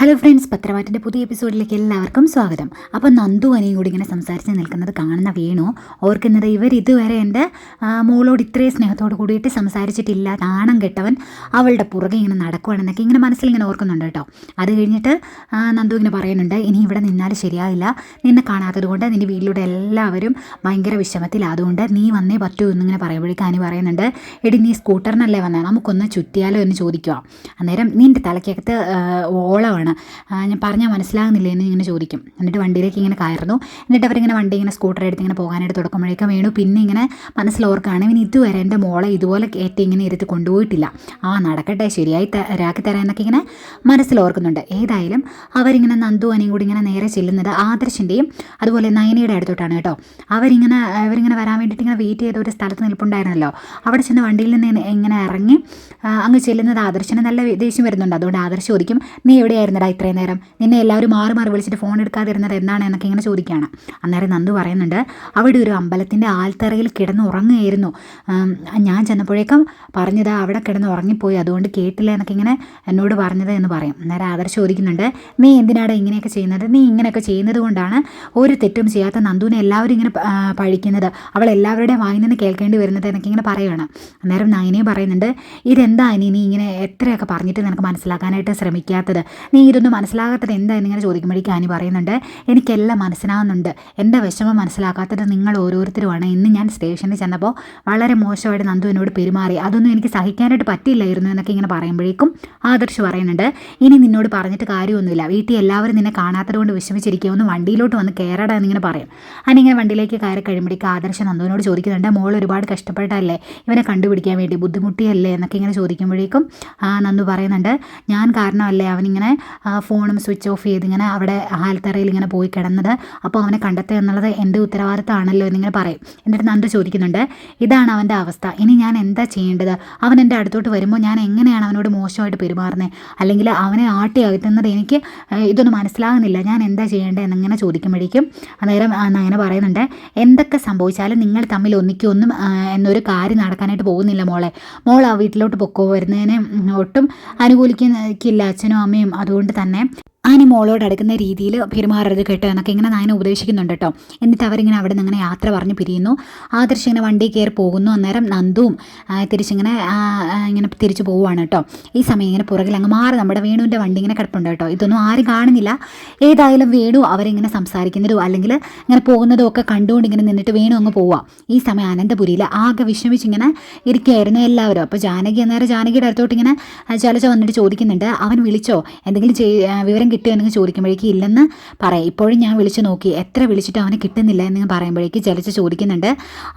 Hello friends പത്രമാറ്റിന്റെ പുതിയ എപ്പിസോഡിലേക്ക് എല്ലാവർക്കും സ്വാഗതം. അപ്പോൾ നന്ദു അനിയും കൂടി ഇങ്ങനെ സംസാരിച്ച് നിൽക്കുന്നത് കാണുന്ന വേണു. ഓർക്കുന്നത് ഇവർ ഇതുവരെ എന്റെ മോളോട് ഇത്രയും സ്നേഹത്തോട് കൂടിയിട്ട് സംസാരിച്ചിട്ടില്ല. നാണം കെട്ടവൻ അവളുടെ പുറകെ ഇങ്ങനെ നടക്കുവാണെന്നൊക്കെ ഇങ്ങനെ മനസ്സിൽ ഇങ്ങനെ ഓർക്കുന്നുണ്ട് കേട്ടോ. അത് കഴിഞ്ഞിട്ട് നന്ദു ഇങ്ങനെ പറയുന്നുണ്ട് ഇനി ഇവിടെ നിന്നാൽ ശരിയാവില്ല. നിന്നെ കാണാത്തത് കൊണ്ട് നിന്റെ വീട്ടിലൂടെ എല്ലാവരും ഭയങ്കര വിഷമത്തിലാണ് അതുകൊണ്ട് നീ വന്നേ പറ്റൂ എന്നിങ്ങനെ പറയുമ്പോഴേക്കും അനി പറയുന്നുണ്ട് എടി നീ സ്കൂട്ടറിനല്ലേ വന്നത് നമുക്കൊന്ന് ചുറ്റിയാലോ എന്ന് ചോദിക്കുക അന്നേരം നിന്റെ തലയ്ക്കകത്ത് ഓളമാണ് ആ, ഞാൻ പറഞ്ഞാൽ മനസ്സിലാകുന്നില്ല എന്ന് ഇങ്ങനെ ചോദിക്കും. എന്നിട്ട് വണ്ടിയിലേക്ക് ഇങ്ങനെ കയറുന്നു. എന്നിട്ട് അവരിങ്ങനെ വണ്ടി ഇങ്ങനെ സ്കൂട്ടർ എടുത്ത് ഇങ്ങനെ പോകാനായിട്ട് തുടക്കുമ്പോഴേക്കും വേണു. പിന്നെ ഇങ്ങനെ മനസ്സിലോർക്കാണ് ഇവൻ ഇതുവരെ എന്റെ മോളെ ഇതുപോലെ കയറ്റി ഇങ്ങനെ ഇരുത്തി കൊണ്ടുപോയിട്ടില്ല. ആ നടക്കട്ടെ ശരിയായി രാക്കി തരാം എന്നൊക്കെ ഇങ്ങനെ മനസ്സിലോർക്കുന്നുണ്ട്. ഏതായാലും അവരിങ്ങനെ നന്ദു അനിയും കൂടി ഇങ്ങനെ നേരെ ചെല്ലുന്നത് ആദർശിന്റെയും അതുപോലെ നയനയുടെ അടുത്തോട്ടാണ് കേട്ടോ. അവരിങ്ങനെ അവരിങ്ങനെ വരാൻ വേണ്ടിയിട്ട് ഇങ്ങനെ വെയിറ്റ് ചെയ്ത ഒരു സ്ഥലത്ത് നിൽപ്പുണ്ടായിരുന്നല്ലോ. അവിടെ ചെന്ന് വണ്ടിയിൽ നിന്ന് ഇങ്ങനെ ഇറങ്ങി അങ്ങ് ചെല്ലുന്നത് ആദർശന് നല്ല ദേഷ്യം വരുന്നുണ്ട്. അതുകൊണ്ട് ആദർശ് ചോദിക്കും നീ എവിടെയായിരുന്നടാ ഇത്രയും നേരം? നിന്നെ എല്ലാവരും മാറി മാറി വിളിച്ചിട്ട് ഫോൺ എടുക്കാതിരുന്നത് എന്നാണ് എന്നൊക്കെ ഇങ്ങനെ ചോദിക്കുകയാണ്. അന്നേരം നന്ദു പറയുന്നുണ്ട് അവിടെ ഒരു അമ്പലത്തിന്റെ ആൽത്തറയിൽ കിടന്ന് ഉറങ്ങുകയായിരുന്നു ഞാൻ ചെന്നപ്പോഴേക്കും പറഞ്ഞത് അവിടെ കിടന്ന് ഉറങ്ങിപ്പോയി. അതുകൊണ്ട് കേട്ടില്ല എന്നൊക്കെ ഇങ്ങനെ എന്നോട് പറഞ്ഞത് എന്ന് പറയും. അന്നേരം ആദർശ് ചോദിക്കുന്നുണ്ട് നീ എന്തിനാണ് ഇങ്ങനെയൊക്കെ ചെയ്യുന്നത്? നീ ഇങ്ങനെയൊക്കെ ചെയ്യുന്നത് കൊണ്ടാണ് ഒരു തെറ്റും ചെയ്യാത്ത നന്ദുവിനെ എല്ലാവരും ഇങ്ങനെ പഴിക്കുന്നത്. അവൾ എല്ലാവരുടെയും വായിൽ നിന്ന് കേൾക്കേണ്ടി വരുന്നത് എന്നൊക്കെ ഇങ്ങനെ പറയുകയാണ്. അന്നേരം നയനയും പറയുന്നുണ്ട് ഇതെന്താ ഇനി? നീ ഇങ്ങനെ എത്രയൊക്കെ പറഞ്ഞിട്ട് നിനക്ക് മനസ്സിലാക്കാനായിട്ട് ശ്രമിക്കാത്തത്? നീ ഇതൊന്നും മനസ്സിലാകാത്തത് എന്താ ഇങ്ങനെ ചോദിക്കുമ്പോഴേക്കും ആനി പറയുന്നുണ്ട് എനിക്കെല്ലാം മനസ്സിലാകുന്നുണ്ട് എന്റെ വിഷമം മനസ്സിലാക്കാത്തത് നിങ്ങൾ ഓരോരുത്തരുമാണ്. ഇന്ന് ഞാൻ സ്റ്റേഷനിൽ ചെന്നപ്പോൾ വളരെ മോശമായിട്ട് നന്ദു എന്നോട് പെരുമാറി. അതൊന്നും എനിക്ക് സഹിക്കാനായിട്ട് പറ്റില്ലായിരുന്നു എന്നൊക്കെ ഇങ്ങനെ പറയുമ്പോഴേക്കും ആദർശ് പറയുന്നുണ്ട് ഇനി നിന്നോട് പറഞ്ഞിട്ട് കാര്യമൊന്നുമില്ല. വീട്ടിൽ എല്ലാവരും നിന്നെ കാണാത്തത് കൊണ്ട് വിഷമിച്ചിരിക്കുക ഒന്ന് വണ്ടിയിലോട്ട് വന്ന് കയറടാ എന്നിങ്ങനെ പറയും. അനിങ്ങനെ വണ്ടിയിലേക്ക് കയറി കഴിയുമ്പോഴേക്കും ആദർശ് നന്ദുവിനോട് ചോദിക്കുന്നുണ്ട് മോൾ ഒരുപാട് കഷ്ടപ്പെട്ടല്ലേ ഇവനെ കണ്ടുപിടിക്കാൻ വേണ്ടി ബുദ്ധിമുട്ടിയല്ലേ? എന്നൊക്കെ ഇങ്ങനെ ചോദിക്കുമ്പോഴേക്കും നന്ദു പറയുന്നുണ്ട് ഞാൻ കാരണമല്ലേ അവനിങ്ങനെ ഫോണും സ്വിച്ച് ഓഫ് ചെയ്ത് ഇങ്ങനെ അവിടെ ഹാൽത്തറയിൽ ഇങ്ങനെ പോയി കിടന്നത്. അപ്പോൾ അവനെ കണ്ടെത്തുക എന്നുള്ളത് എന്റെ ഉത്തരവാദിത്തമാണല്ലോ എന്നിങ്ങനെ പറയും. എന്നിട്ട് നന്ദു ചോദിക്കുന്നുണ്ട് ഇതാണ് അവന്റെ അവസ്ഥ. ഇനി ഞാൻ എന്താ ചെയ്യേണ്ടത്? അവൻ എന്റെ അടുത്തോട്ട് വരുമ്പോൾ ഞാൻ എങ്ങനെയാണ് അവനോട് മോശമായിട്ട് പെരുമാറുന്നത്? അല്ലെങ്കിൽ അവനെ ആട്ടി അകറ്റുന്നത് എനിക്ക് ഇതൊന്നും മനസ്സിലാകുന്നില്ല. ഞാൻ എന്താ ചെയ്യേണ്ടത്? എന്നിങ്ങനെ ചോദിക്കുമ്പോഴേക്കും അന്നേരം അങ്ങനെ പറയുന്നുണ്ട് എന്തൊക്കെ സംഭവിച്ചാലും നിങ്ങൾ തമ്മിൽ ഒന്നിക്കൊന്നും എന്നൊരു കാര്യം നടക്കാനായിട്ട് പോകുന്നില്ല മോളെ. മോൾ ആ വീട്ടിലോട്ട് പൊക്കോ വരുന്നതിനെ ഒട്ടും അനുകൂലിക്കുന്നില്ല. അച്ഛനും അമ്മയും അതുകൊണ്ട് തന്നെ ആനി മോളോട് അടുക്കുന്ന രീതിയിൽ പെരുമാറരുത് കേട്ടോ എന്നൊക്കെ ഇങ്ങനെ നായനെ ഉപദേശിക്കുന്നുണ്ട് കേട്ടോ. എന്നിട്ട് അവരിങ്ങനെ അവിടെ നിന്ന് ഇങ്ങനെ യാത്ര പറഞ്ഞ് പിരിയുന്നു. ആദർശ് ഇങ്ങനെ വണ്ടി കയറി പോകുന്നു. അന്നേരം നന്ദുവും തിരിച്ചിങ്ങനെ ഇങ്ങനെ തിരിച്ചു പോവുകയാണ് കേട്ടോ. ഈ സമയം ഇങ്ങനെ പുറകിൽ അങ്ങ് മാറി നമ്മുടെ വേണുവിന്റെ വണ്ടി ഇങ്ങനെ കിടപ്പുണ്ട് കേട്ടോ. ഇതൊന്നും ആരും കാണുന്നില്ല. ഏതായാലും വേണു അവരിങ്ങനെ സംസാരിക്കുന്നതോ അല്ലെങ്കിൽ ഇങ്ങനെ പോകുന്നതോ ഒക്കെ കണ്ടുകൊണ്ട് ഇങ്ങനെ നിന്നിട്ട് വേണു അങ്ങ് പോവാം. ഈ സമയം അനന്തപുരിയിൽ ആകെ വിഷമിച്ചിങ്ങനെ ഇരിക്കുകയായിരുന്നു എല്ലാവരും. അപ്പോൾ ജാനകി അന്നേരം ജാനകിയുടെ അടുത്തോട്ട് ഇങ്ങനെ ചലച്ച വന്നിട്ട് ചോദിക്കുന്നുണ്ട്. അവൻ വിളിച്ചോ? എന്തെങ്കിലും വിവരം കിട്ടിയോ എന്ന് ചോദിക്കുമ്പോഴേക്കും ഇല്ലെന്ന് പറയാം. ഇപ്പോഴും ഞാൻ വിളിച്ചു നോക്കി. എത്ര വിളിച്ചിട്ട് അവന് കിട്ടുന്നില്ല എന്ന് പറയുമ്പോഴേക്കും ചലിച്ച് ചോദിക്കുന്നുണ്ട്.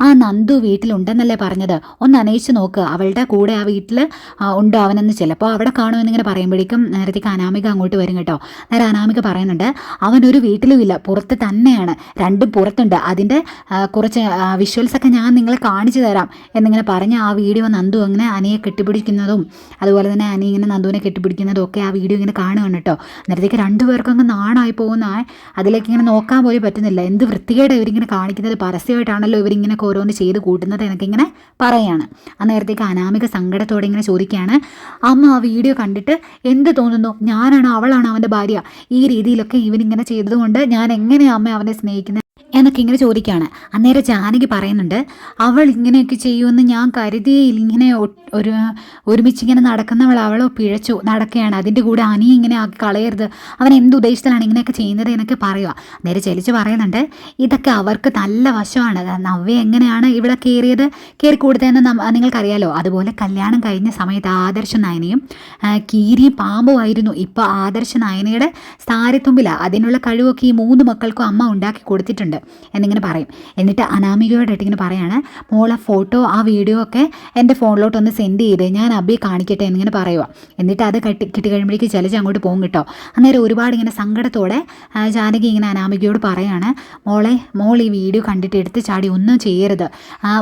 ആ നന്ദു വീട്ടിലുണ്ടെന്നല്ലേ പറഞ്ഞത്? ഒന്ന് അന്വേഷിച്ച് നോക്ക്. അവളുടെ കൂടെ ആ വീട്ടിൽ ഉണ്ടോ അവനെന്ന് ചിലപ്പോൾ അവിടെ കാണുമെന്നിങ്ങനെ പറയുമ്പോഴേക്കും നേരത്തേക്ക് അനാമിക അങ്ങോട്ട് വരും കേട്ടോ. നേരെ അനാമിക പറയുന്നുണ്ട് അവനൊരു വീട്ടിലും ഇല്ല. പുറത്ത് തന്നെയാണ്. രണ്ടും പുറത്തുണ്ട്. അതിന്റെ കുറച്ച് വിഷ്വൽസ് ഒക്കെ ഞാൻ നിങ്ങളെ കാണിച്ചു തരാം. എന്നിങ്ങനെ പറഞ്ഞ് ആ വീഡിയോ നന്ദു അങ്ങനെ അനിയെ കെട്ടിപ്പിടിക്കുന്നതും അതുപോലെ തന്നെ അനി ഇങ്ങനെ നന്ദുവിനെ കെട്ടിപ്പിടിക്കുന്നതും ഒക്കെ ആ വീഡിയോ ഇങ്ങനെ കാണുകയാണ് കേട്ടോ. അന്നേരത്തേക്ക് രണ്ടുപേർക്കും അങ്ങ് നാണായി പോകുന്ന അതിലേക്ക് ഇങ്ങനെ നോക്കാൻ പോലും പറ്റുന്നില്ല. എന്ത് വൃത്തികേട് ഇവരിങ്ങനെ കാണിക്കുന്നത്? പരസ്യമായിട്ടാണല്ലോ ഇവരിങ്ങനെ ഓരോന്ന് ചെയ്ത് കൂട്ടുന്നത് എന്നൊക്കെ ഇങ്ങനെ പറയുകയാണ് ആ നേരത്തേക്ക് അനാമിക സങ്കടത്തോടെ ഇങ്ങനെ ചോദിക്കുകയാണ് അമ്മ ആ വീഡിയോ കണ്ടിട്ട് എന്ത് തോന്നുന്നു? ഞാനാണ് അവളാണ് അവന്റെ ഭാര്യ? ഈ രീതിയിലൊക്കെ ഇവനിങ്ങനെ ചെയ്തതുകൊണ്ട് ഞാൻ എങ്ങനെയാണ് അമ്മ അവനെ സ്നേഹിക്കുന്നത് എന്നൊക്കെ ഇങ്ങനെ ചോദിക്കുകയാണ് അന്നേരം ജാനകി പറയുന്നുണ്ട് അവൾ ഇങ്ങനെയൊക്കെ ചെയ്യുമെന്ന് ഞാൻ കരുതിയില്ല ഇങ്ങനെ ഒരു ഒരുമിച്ച് ഇങ്ങനെ നടക്കുന്നവൾ അവളോ പിഴച്ചു നടക്കുകയാണ്. അതിന്റെ കൂടെ അനി ഇങ്ങനെ ആക്കി കളയരുത്. അവൻ എന്ത് ഉദ്ദേശത്തിലാണ് ഇങ്ങനെയൊക്കെ ചെയ്യുന്നത് എന്നൊക്കെ പറയുക. നേരെ ചലിച്ച് പറയുന്നുണ്ട് ഇതൊക്കെ അവർക്ക് നല്ല വശമാണ്. നവ്യ എങ്ങനെയാണ് ഇവിടെ കയറിയത്? കയറി കൂടുതലെന്ന് നിങ്ങൾക്കറിയാലോ? അതുപോലെ കല്യാണം കഴിഞ്ഞ സമയത്ത് ആദർശ നയനയും കീരി കീരിയും പാമ്പുമായിരുന്നു ഇപ്പോൾ ആദർശ നയനയുടെ സ്ഥാരത്തുമ്പിലാണ് അതിനുള്ള കഴിവൊക്കെ ഈ മൂന്ന് മക്കൾക്കും അമ്മ ഉണ്ടാക്കി കൊടുത്തിട്ടുണ്ട്. എന്നിങ്ങനെ പറയും. എന്നിട്ട് അനാമികയോടായിട്ട് ഇങ്ങനെ പറയാണ് മോളെ ഫോട്ടോ ആ വീഡിയോ ഒക്കെ എന്റെ ഫോണിലോട്ട് ഒന്ന് സെൻഡ് ചെയ്ത് ഞാൻ അബിയെ കാണിക്കട്ടെ എന്നിങ്ങനെ പറയുക എന്നിട്ട് അത് കട്ടി കിട്ടി കഴിയുമ്പോഴേക്ക് ചലിച്ച് അങ്ങോട്ട് പോകും കേട്ടോ. അന്നേരം ഒരുപാട് ഇങ്ങനെ സങ്കടത്തോടെ ജാനകി ഇങ്ങനെ അനാമികയോട് പറയാണ് മോളെ മോൾ ഈ വീഡിയോ കണ്ടിട്ട് എടുത്ത് ചാടി ഒന്നും ചെയ്യരുത്.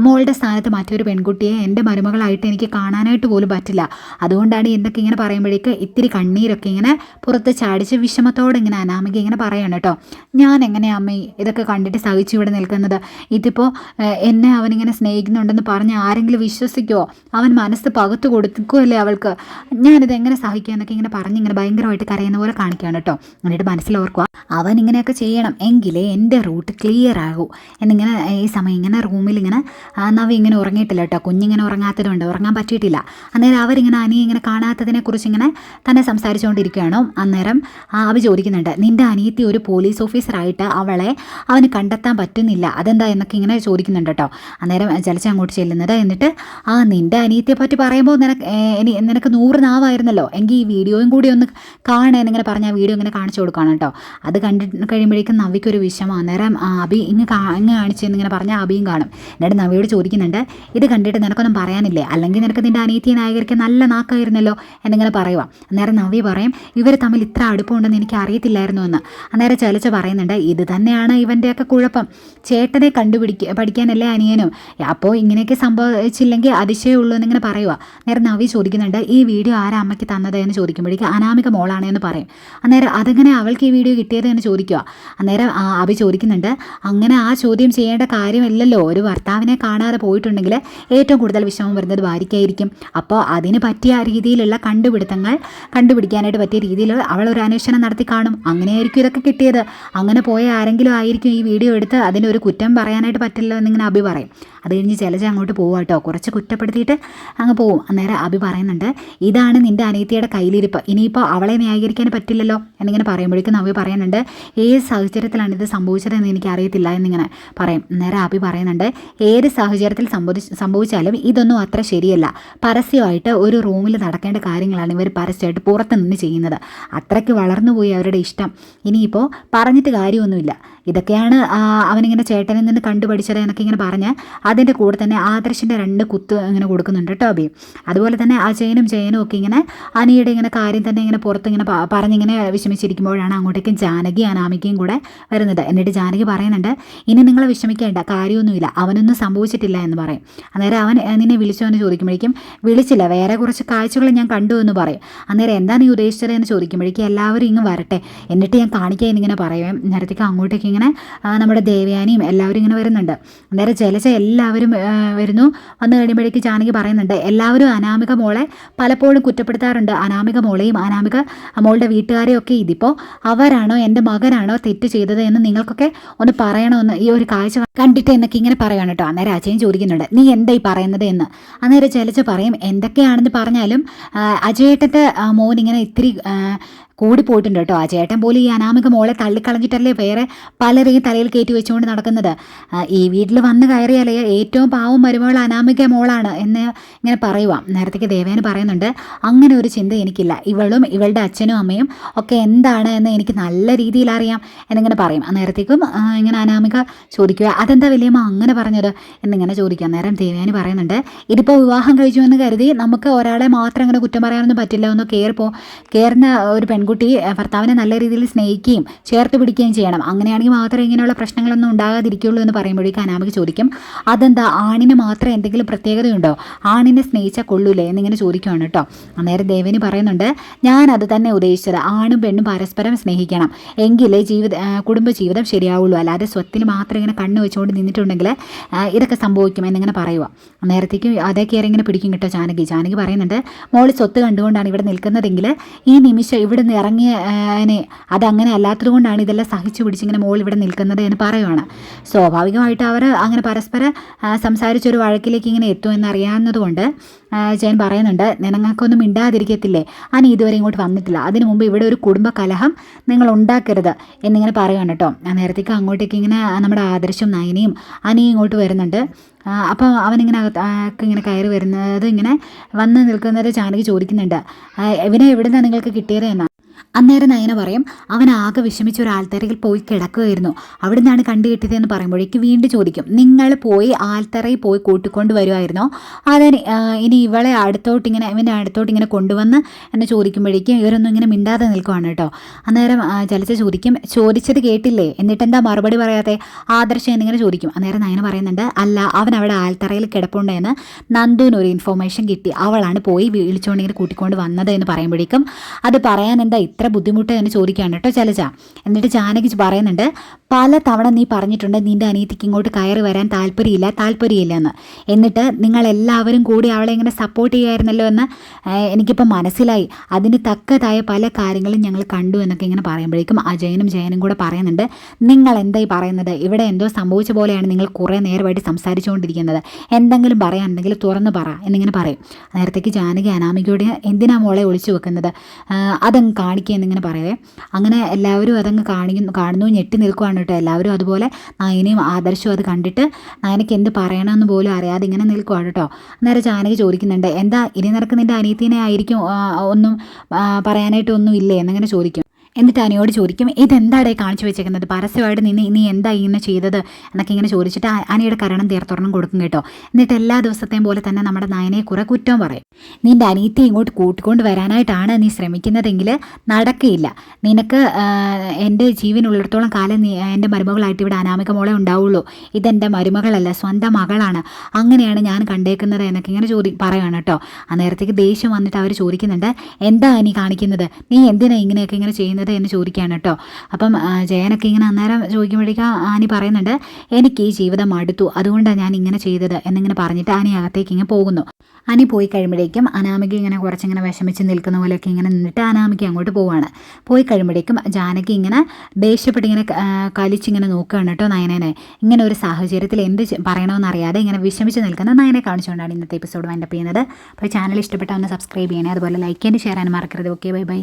മോളുടെ സ്ഥാനത്ത് മറ്റൊരു പെൺകുട്ടിയെ എന്റെ മരുമകളായിട്ട് എനിക്ക് കാണാനായിട്ട് പോലും പറ്റില്ല. അതുകൊണ്ടാണ് എന്തൊക്കെ ഇങ്ങനെ പറയുമ്പോഴേക്ക് ഇത്തിരി കണ്ണീരൊക്കെ ഇങ്ങനെ പുറത്ത് ചാടിച്ച് വിഷമത്തോടെ ഇങ്ങനെ അനാമിക ഇങ്ങനെ പറയാണ് കേട്ടോ. ഞാൻ എങ്ങനെയാ അമ്മ ഇതൊക്കെ കണ്ടിട്ട് കണ്ടിട്ട് സഹിച്ചു ഇവിടെ നിൽക്കുന്നത്. ഇതിപ്പോൾ എന്നെ അവനിങ്ങനെ സ്നേഹിക്കുന്നുണ്ടെന്ന് പറഞ്ഞ് ആരെങ്കിലും വിശ്വസിക്കുമോ അവൻ മനസ്സ് പകുത്തു കൊടുക്കുമല്ലേ അവൾക്ക്? ഞാനിത് എങ്ങനെ സഹിക്കുക എന്നൊക്കെ ഇങ്ങനെ പറഞ്ഞ് ഇങ്ങനെ ഭയങ്കരമായിട്ട് കരയുന്ന പോലെ കാണിക്കുകയാണ് കേട്ടോ. എന്നിട്ട് മനസ്സിലോർക്കുക അവൻ ഇങ്ങനെയൊക്കെ ചെയ്യണം എങ്കിലേ എന്റെ റൂട്ട് ക്ലിയർ ആകൂ. എന്നിങ്ങനെ ഈ സമയം ഇങ്ങനെ റൂമിൽ ഇങ്ങനെ നവി ഇങ്ങനെ ഉറങ്ങിയിട്ടില്ല കേട്ടോ. കുഞ്ഞിങ്ങനെ ഉറങ്ങാത്തതുകൊണ്ട് ഉറങ്ങാൻ പറ്റിയിട്ടില്ല. അന്നേരം അവരിങ്ങനെ അനിയെ ഇങ്ങനെ കാണാത്തതിനെക്കുറിച്ച് ഇങ്ങനെ തന്നെ സംസാരിച്ചുകൊണ്ടിരിക്കുകയാണോ. അന്നേരം അവ ചോദിക്കുന്നുണ്ട് നിന്റെ അനിയത്തി ഒരു പോലീസ് ഓഫീസറായിട്ട് അവളെ അവന് കണ്ടെത്താൻ പറ്റുന്നില്ല. അതെന്താ എന്നൊക്കെ ഇങ്ങനെ ചോദിക്കുന്നുണ്ട് കേട്ടോ അന്നേരം ചലിച്ച അങ്ങോട്ട് ചെല്ലുന്നത് എന്നിട്ട് ആ നിന്റെ അനിയത്തെ പറ്റി പറയുമ്പോൾ നിനക്ക് ഇനി നിനക്ക് നൂറ് നാവായിരുന്നല്ലോ. എങ്കിൽ ഈ വീഡിയോയും കൂടി ഒന്ന് കാണേ എന്നിങ്ങനെ പറഞ്ഞ ആ വീഡിയോ ഇങ്ങനെ കാണിച്ചു കൊടുക്കുകയാണ് കേട്ടോ അത് കണ്ടി കഴിയുമ്പോഴേക്കും നവിക്കൊരു വിഷമം. അന്നേരം അബി ഇങ്ങ് ഇങ്ങ് കാണിച്ചു എന്നിങ്ങനെ പറഞ്ഞാൽ അബിയും കാണും. എന്നിട്ട് നവിയോട് ചോദിക്കുന്നുണ്ട് ഇത് കണ്ടിട്ട് നിനക്കൊന്നും പറയാനില്ലേ? അല്ലെങ്കിൽ നിനക്ക് നിന്റെ അനിയത്തിയെ നായകർക്ക് നല്ല നാക്കായിരുന്നല്ലോ? എന്നിങ്ങനെ പറയുക അന്നേരം നവി പറയും ഇവർ തമ്മിൽ ഇത്ര അടുപ്പമുണ്ടെന്ന് എനിക്ക് അറിയത്തില്ലായിരുന്നു എന്ന്. അന്നേരം ചലിച്ച പറയുന്നുണ്ട് ഇത് തന്നെയാണ് ഇവന്റെയൊക്കെ കുഴപ്പം. ചേട്ടനെ കണ്ടുപിടിക്കുക പഠിക്കാനല്ലേ അനിയനും? അപ്പോൾ ഇങ്ങനെയൊക്കെ സംഭവിച്ചില്ലെങ്കിൽ അതിശയമുള്ളൂ എന്നിങ്ങനെ പറയുക നേരെ നവി ചോദിക്കുന്നുണ്ട് ഈ വീഡിയോ ആരാ അമ്മയ്ക്ക് തന്നത്? എന്ന് ചോദിക്കുമ്പോഴേക്കും അനാമിക മോളാണ് എന്ന് പറയും. അന്നേരം അതെങ്ങനെ അവൾക്ക് ഈ വീഡിയോ കിട്ടിയത്? എന്ന് ചോദിക്കുക അന്നേരം അഭി ചോദിക്കുന്നുണ്ട് അങ്ങനെ ആ ചോദ്യം ചെയ്യേണ്ട കാര്യമല്ലല്ലോ. ഒരു ഭർത്താവിനെ കാണാതെ പോയിട്ടുണ്ടെങ്കിൽ ഏറ്റവും കൂടുതൽ വിഷമം വരുന്നത് ഭാര്യയ്ക്കായിരിക്കും. അപ്പോൾ അതിന് പറ്റിയ രീതിയിലുള്ള കണ്ടുപിടുത്തങ്ങൾ കണ്ടുപിടിക്കാനായിട്ട് പറ്റിയ രീതിയിൽ അവൾ ഒരു അന്വേഷണം നടത്തി കാണും. അങ്ങനെയായിരിക്കും ഇതൊക്കെ കിട്ടിയത്. അങ്ങനെ പോയ ആരെങ്കിലും ആയിരിക്കും ഈ വീഡിയോ എടുത്ത് അതിനൊരു കുറ്റം പറയാനായിട്ട് പറ്റില്ല എന്നിങ്ങനെ അഭി പറയും. അത് കഴിഞ്ഞ് ചിലച്ച് അങ്ങോട്ട് പോകും കേട്ടോ കുറച്ച് കുറ്റപ്പെടുത്തിയിട്ട് അങ്ങ് പോവും. അന്നേരം അഭി പറയുന്നുണ്ട് ഇതാണ് നിന്റെ അനിയത്തിയുടെ കയ്യിലിരിപ്പ്. ഇനിയിപ്പോൾ അവളെ ന്യായീകരിക്കാൻ പറ്റില്ലല്ലോ? എന്നിങ്ങനെ പറയുമ്പോഴേക്കും അഭി പറയുന്നുണ്ട് ഏത് സാഹചര്യത്തിലാണ് ഇത് സംഭവിച്ചതെന്ന് എനിക്ക് അറിയത്തില്ല എന്നിങ്ങനെ പറയും. അന്നേരം അഭി പറയുന്നുണ്ട് ഏത് സാഹചര്യത്തിൽ സംഭവി സംഭവിച്ചാലും ഇതൊന്നും അത്ര ശരിയല്ല. പരസ്യമായിട്ട് ഒരു റൂമിൽ നടക്കേണ്ട കാര്യങ്ങളാണ് ഇവർ പരസ്യമായിട്ട് പുറത്ത് നിന്ന് ചെയ്യുന്നത്. അത്രയ്ക്ക് വളർന്നുപോയി അവരുടെ ഇഷ്ടം. ഇനിയിപ്പോൾ പറഞ്ഞിട്ട് കാര്യമൊന്നുമില്ല. ഇതൊക്കെയാണ് ആ, അവനിങ്ങനെ ചേട്ടനിൽ നിന്ന് കണ്ടുപഠിച്ചത് എന്നൊക്കെ ഇങ്ങനെ പറഞ്ഞ് അതിന്റെ കൂടെ തന്നെ ആദർശിന്റെ രണ്ട് കുത്ത് ഇങ്ങനെ കൊടുക്കുന്നുണ്ട് ടോബി അതുപോലെ തന്നെ അജയനും ജയനും ഒക്കെ ഇങ്ങനെ അനിയുടെ ഇങ്ങനെ കാര്യം തന്നെ ഇങ്ങനെ പുറത്ത് ഇങ്ങനെ പ- പറഞ്ഞിങ്ങനെ വിഷമിച്ചിരിക്കുമ്പോഴാണ് അങ്ങോട്ടേക്കും ജാനകി അനാമികയും കൂടെ വരുന്നത്. എന്നിട്ട് ജാനകി പറയുന്നുണ്ട് ഇനി നിങ്ങളെ വിഷമിക്കേണ്ട കാര്യമൊന്നുമില്ല. അവനൊന്നും സംഭവിച്ചിട്ടില്ല എന്ന് പറയും. അന്നേരം അവൻ നിന്നെ വിളിച്ചോ എന്ന് ചോദിക്കുമ്പോഴേക്കും വിളിച്ചില്ല വേറെ കുറച്ച് കാഴ്ചകൾ ഞാൻ കണ്ടു എന്ന് പറയും. അന്നേരം എന്താ നീ ഉദ്ദേശിച്ചത്? എന്ന് ചോദിക്കുമ്പോഴേക്കും എല്ലാവരും ഇങ്ങ് വരട്ടെ. എന്നിട്ട് ഞാൻ കാണിക്കാൻ ഇങ്ങനെ പറയുവേം നേരത്തേക്ക് അങ്ങോട്ടേക്ക് ഇങ്ങനെ ആ, നമ്മുടെ ദേവയാനിയും എല്ലാവരും ഇങ്ങനെ വരുന്നുണ്ട്. അന്നേരം ജലജ എല്ലാവരും വരുന്നു. വന്നു കഴിയുമ്പോഴേക്ക് ജാനകി പറയുന്നുണ്ട് എല്ലാവരും അനാമിക മോളെ പലപ്പോഴും കുറ്റപ്പെടുത്താറുണ്ട്. അനാമിക മോളെയും അനാമിക മോളുടെ വീട്ടുകാരെയും ഒക്കെ ഇതിപ്പോൾ അവരാണോ എന്റെ മകനാണോ തെറ്റ് ചെയ്തത് എന്ന് നിങ്ങൾക്കൊക്കെ ഒന്ന് പറയണമെന്ന് ഈ ഒരു കാഴ്ച കണ്ടിട്ട് എന്നൊക്കെ ഇങ്ങനെ പറയണം കേട്ടോ. അന്നേരം അജയൻ ചോദിക്കുന്നുണ്ട് നീ എന്താ ഈ പറയുന്നത് എന്ന്? അന്നേരം ജലജ പറയും എന്തൊക്കെയാണെന്ന് പറഞ്ഞാലും അജയേട്ടന്റെ മോൻ ഇങ്ങനെ ഇത്തിരി കൂടിപ്പോയിട്ടുണ്ട് കേട്ടോ. ആ ചേട്ടൻ പോലും ഈ അനാമിക മോളെ തള്ളിക്കളഞ്ഞിട്ടല്ലേ വേറെ പലരെയും തലയിൽ കയറ്റി വെച്ചുകൊണ്ട് നടക്കുന്നത്? ഈ വീട്ടിൽ വന്ന് കയറിയാലേ ഏറ്റവും പാവം മരുമകൾ അനാമിക മോളാണ് എന്ന് ഇങ്ങനെ പറയുക നേരത്തേക്ക് ദേവേന് പറയുന്നുണ്ട് അങ്ങനെ ഒരു ചിന്ത എനിക്കില്ല. ഇവളും ഇവളുടെ അച്ഛനും അമ്മയും ഒക്കെ എന്താണ് എന്ന് എനിക്ക് നല്ല രീതിയിൽ അറിയാം എന്നിങ്ങനെ പറയും. അന്നേരത്തേക്കും ആ, ഇങ്ങനെ അനാമിക ചോദിക്കുക അതെന്താ വലിയമ്മ അങ്ങനെ പറഞ്ഞത്? എന്നിങ്ങനെ ചോദിക്കാം നേരം ദേവേന് പറയുന്നുണ്ട് ഇതിപ്പോൾ വിവാഹം കഴിച്ചു എന്ന് കരുതി നമുക്ക് ഒരാളെ മാത്രം അങ്ങനെ കുറ്റം പറയാനൊന്നും പറ്റില്ല. ഒന്ന് കയറിപ്പോ കയറുന്ന ഒരു പെൺകുട്ടി അഹ് ഭർത്താവിനെ നല്ല രീതിയിൽ സ്നേഹിക്കുകയും ചേർത്ത് പിടിക്കുകയും ചെയ്യണം. അങ്ങനെയാണെങ്കിൽ മാത്രമേ ഇങ്ങനെയുള്ള പ്രശ്നങ്ങളൊന്നും ഉണ്ടാകാതിരിക്കുള്ളൂ എന്ന് പറയുമ്പോഴേക്കും അനാമിക ചോദിക്കും അതെന്താ? ആണിന് മാത്രം എന്തെങ്കിലും പ്രത്യേകതയുണ്ടോ? ആണിനെ സ്നേഹിച്ചാൽ കൊള്ളൂലേ? എന്നിങ്ങനെ ചോദിക്കുകയാണ് കേട്ടോ. അന്നേരം ദേവന് പറയുന്നുണ്ട് ഞാൻ അത് തന്നെ ഉദ്ദേശിച്ചത്. ആണും പെണ്ണും പരസ്പരം സ്നേഹിക്കണം. എങ്കിലേ ജീവിത കുടുംബ കുടുംബജീവിതം ശരിയാവുള്ളൂ. അല്ലാതെ സ്വത്തിൽ മാത്രം ഇങ്ങനെ കണ്ണ് വെച്ചുകൊണ്ട് നിന്നിട്ടുണ്ടെങ്കിൽ ഇതൊക്കെ സംഭവിക്കും എന്നിങ്ങനെ പറയുക നേരത്തേക്ക് അതേ കയറി ഇങ്ങനെ പിടിക്കും കേട്ടോ ജാനകി. ജാനകി പറയുന്നുണ്ട് മോൾ സ്വത്ത് കണ്ടുകൊണ്ടാണ് ഇവിടെ നിൽക്കുന്നതെങ്കിൽ ഈ നിമിഷം ഇവിടെ നിന്ന് ഇറങ്ങിയ ആ, നെ- അതങ്ങനെ അല്ലാത്തത് കൊണ്ടാണ് ഇതെല്ലാം സഹിച്ചു പിടിച്ചിങ്ങനെ മോൾ ഇവിടെ നിൽക്കുന്നത് എന്ന് പറയുവാണ്. സ്വാഭാവികമായിട്ട് അവർ അങ്ങനെ പരസ്പരം സംസാരിച്ചൊരു വഴക്കിലേക്ക് ഇങ്ങനെ എത്തും എന്നറിയാവുന്നതുകൊണ്ട് ജയൻ പറയുന്നുണ്ട് നിനങ്ങൾക്കൊന്നും മിണ്ടാതിരിക്കത്തില്ലേ? അനി ഇതുവരെ ഇങ്ങോട്ട് വന്നിട്ടില്ല. അതിനു മുമ്പ് ഇവിടെ ഒരു കുടുംബ കലഹം നിങ്ങൾ ഉണ്ടാക്കരുത് എന്നിങ്ങനെ പറയുകയാണ് കേട്ടോ. നേരത്തേക്ക് അങ്ങോട്ടേക്ക് ഇങ്ങനെ നമ്മുടെ ആദർശം നയനയും അനിയും ഇങ്ങോട്ട് വരുന്നുണ്ട്. അപ്പോൾ അവനിങ്ങനെ അകത്ത് ഇങ്ങനെ കയറി വരുന്നത് ഇങ്ങനെ വന്ന് നിൽക്കുന്നത് ജാനകി ചോദിക്കുന്നുണ്ട്. ഇവനെ എവിടെ നിന്നാണ് നിങ്ങൾക്ക് കിട്ടിയത് എന്നാണ്. അന്നേരം നയന പറയും അവൻ ആകെ വിഷമിച്ച ഒരു ആൽത്തറയിൽ പോയി കിടക്കുകയായിരുന്നു. അവിടെ നിന്നാണ് കണ്ടുകിട്ടിയതെന്ന് പറയുമ്പോഴേക്ക് വീണ്ടും ചോദിക്കും നിങ്ങൾ പോയി ആൽത്തറയിൽ പോയി കൂട്ടിക്കൊണ്ട് വരുമായിരുന്നോ അതിന് ആ, ഇനി ഇവളെ അടുത്തോട്ട് ഇങ്ങനെ ഇവന്റെ അടുത്തോട്ട് ഇങ്ങനെ കൊണ്ടുവന്ന് എന്നെ ചോദിക്കുമ്പോഴേക്കും ഇവരൊന്നും ഇങ്ങനെ മിണ്ടാതെ നിൽക്കുവാണ് കേട്ടോ. അന്നേരം ചലച്ച ചോദിക്കും ചോദിച്ചത് കേട്ടില്ലേ? എന്നിട്ട് എന്താ മറുപടി പറയാതെ ആദർശം എന്നിങ്ങനെ ചോദിക്കും. അന്നേരം നയന പറയുന്നുണ്ട് അല്ല അവൻ അവിടെ ആൽത്തറയിൽ കിടപ്പുണ്ടെന്ന് നന്ദുവിന് ഒരു ഇൻഫോർമേഷൻ കിട്ടി. അവളാണ് പോയി വിളിച്ചുകൊണ്ട് ഇങ്ങനെ കൂട്ടിക്കൊണ്ട് വന്നത് എന്ന് പറയുമ്പോഴേക്കും അത് പറയാൻ എന്താ ഇത്ര ബുദ്ധിമുട്ട് എന്ന് ചോദിക്കുകയാണ് കേട്ടോ ചലച്ച എന്നിട്ട് ജാനകി പറയുന്നുണ്ട് പല തവണ നീ പറഞ്ഞിട്ടുണ്ട് നിന്റെ അനിയത്തിക്ക് ഇങ്ങോട്ട് കയറി വരാൻ താല്പര്യമില്ല താല്പര്യമില്ല എന്ന് എന്നിട്ട് നിങ്ങൾ എല്ലാവരും കൂടി അവളെ ഇങ്ങനെ സപ്പോർട്ട് ചെയ്യായിരുന്നല്ലോ എന്ന് എനിക്കിപ്പോൾ മനസ്സിലായി. അതിന് തക്കതായ പല കാര്യങ്ങളും ഞങ്ങൾ കണ്ടു എന്നൊക്കെ ഇങ്ങനെ പറയുമ്പോഴേക്കും അജയനും ജയനും കൂടെ പറയുന്നുണ്ട് നിങ്ങൾ എന്തായി പറയുന്നത്? ഇവിടെ എന്തോ സംഭവിച്ച പോലെയാണ് നിങ്ങൾ കുറേ നേരമായിട്ട് സംസാരിച്ചുകൊണ്ടിരിക്കുന്നത്. എന്തെങ്കിലും പറയാനുണ്ടെങ്കിൽ തുറന്ന് പറ എന്നിങ്ങനെ പറയും. നേരത്തേക്ക് ജാനകി അനാമികയോട് എന്തിനാ മോളെ ഒളിച്ചു വെക്കുന്നത്? അതങ്ങ് കാണിക്കുക എന്നിങ്ങനെ പറയവേ. അങ്ങനെ എല്ലാവരും അതങ്ങ് കാണിക്കുന്നു കാണുന്നു ഞെട്ടി നിൽക്കുവാണ് കേട്ടോ എല്ലാവരും. അതുപോലെ നയനയും ആദർശവും അത് കണ്ടിട്ട് നയനയ്ക്ക് എന്ത് പറയണമെന്ന് പോലും അറിയാതെ ഇങ്ങനെ നിൽക്കുവാണ് കേട്ടോ. അന്നേരം ചാനകി ചോദിക്കുന്നുണ്ട് എന്താ ഇനി നിനക്ക് നിന്റെ അനിയത്തിനെ ആയിരിക്കും ഒന്നും പറയാനായിട്ടൊന്നും ഇല്ലേ? എന്നിങ്ങനെ ചോദിക്കും. എന്നിട്ട് അനിയോട് ചോദിക്കും ഇതെന്താടേ കാണിച്ചു വെച്ചേക്കുന്നത്? പരസ്യമായിട്ട് നീ നീ എന്താ ഇങ്ങനെ ചെയ്തത്? എന്നൊക്കെ ഇങ്ങനെ ചോദിച്ചിട്ട് അനിയുടെ കരണം തീർത്തൊരെണ്ണം കൊടുക്കും കേട്ടോ. എന്നിട്ട് എല്ലാ ദിവസത്തെയും പോലെ തന്നെ നമ്മുടെ നയനെ കുറെ കുറ്റം പറയും. നിന്റെ അനിയത്തെ ഇങ്ങോട്ട് കൂട്ടിക്കൊണ്ട് വരാനായിട്ടാണ് നീ ശ്രമിക്കുന്നതെങ്കിൽ നടക്കില്ല. നിനക്ക് എന്റെ ജീവനുള്ളിടത്തോളം കാലം നീ എന്റെ മരുമകളായിട്ട് ഇവിടെ അനാമിക മോളെ ഉണ്ടാവുള്ളൂ. ഇതെന്റെ മരുമകളല്ല സ്വന്തം മകളാണ്. അങ്ങനെയാണ് ഞാൻ കണ്ടേക്കുന്നത് എന്നൊക്കെ ഇങ്ങനെ ചോദി പറയുകയാണ് കേട്ടോ. ആ നേരത്തേക്ക് ദേഷ്യം വന്നിട്ട് അവർ ചോദിക്കുന്നുണ്ട് എന്താ നീ കാണിക്കുന്നത്? നീ എന്തിനാ ഇങ്ങനെയൊക്കെ ഇങ്ങനെ ചെയ്യുന്നത്? എന്ന് ചോദിക്കുകയാണ് കേട്ടോ. അപ്പം ജയനൊക്കെ ഇങ്ങനെ അന്നേരം ചോദിക്കുമ്പോഴേക്കും ആനി പറയുന്നുണ്ട് എനിക്ക് ഈ ജീവിതം അടുത്തു. അതുകൊണ്ടാണ് ഞാൻ ഇങ്ങനെ ചെയ്തത് എന്നിങ്ങനെ പറഞ്ഞിട്ട് ആനി അകത്തേക്ക് ഇങ്ങനെ പോകുന്നു. അനി പോയി കഴിയുമ്പോഴേക്കും അനാമിക ഇങ്ങനെ കുറച്ചിങ്ങനെ വിഷമിച്ച് നിൽക്കുന്ന പോലെയൊക്കെ ഇങ്ങനെ നിന്നിട്ട് അനാമിക അങ്ങോട്ട് പോവാണ്. പോയി കഴിയുമ്പോഴേക്കും ജാനകി ഇങ്ങനെ ദേഷ്യപ്പെട്ട് ഇങ്ങനെ കലിച്ചിങ്ങനെ നോക്കുകയാണ് കേട്ടോ നയനനെ. ഇങ്ങനെ ഒരു സാഹചര്യത്തിൽ എന്ത് പറയണമെന്നറിയാതെ ഇങ്ങനെ വിഷമിച്ച് നിൽക്കുന്ന നയനെ കാണിച്ചുകൊണ്ടാണ് ഇന്നത്തെ എപ്പിസോഡ് വൈൻഡപ്പ് ചെയ്യുന്നത്. അപ്പോൾ ചാനൽ ഇഷ്ടപ്പെട്ടാൽ ഒന്ന് സബ്സ്ക്രൈബ് ചെയ്യണേ അതുപോലെ ലൈക്ക് ചെയ്യാനും ഷെയർ ചെയ്യാൻ മറക്കരുത്. Okay bye bye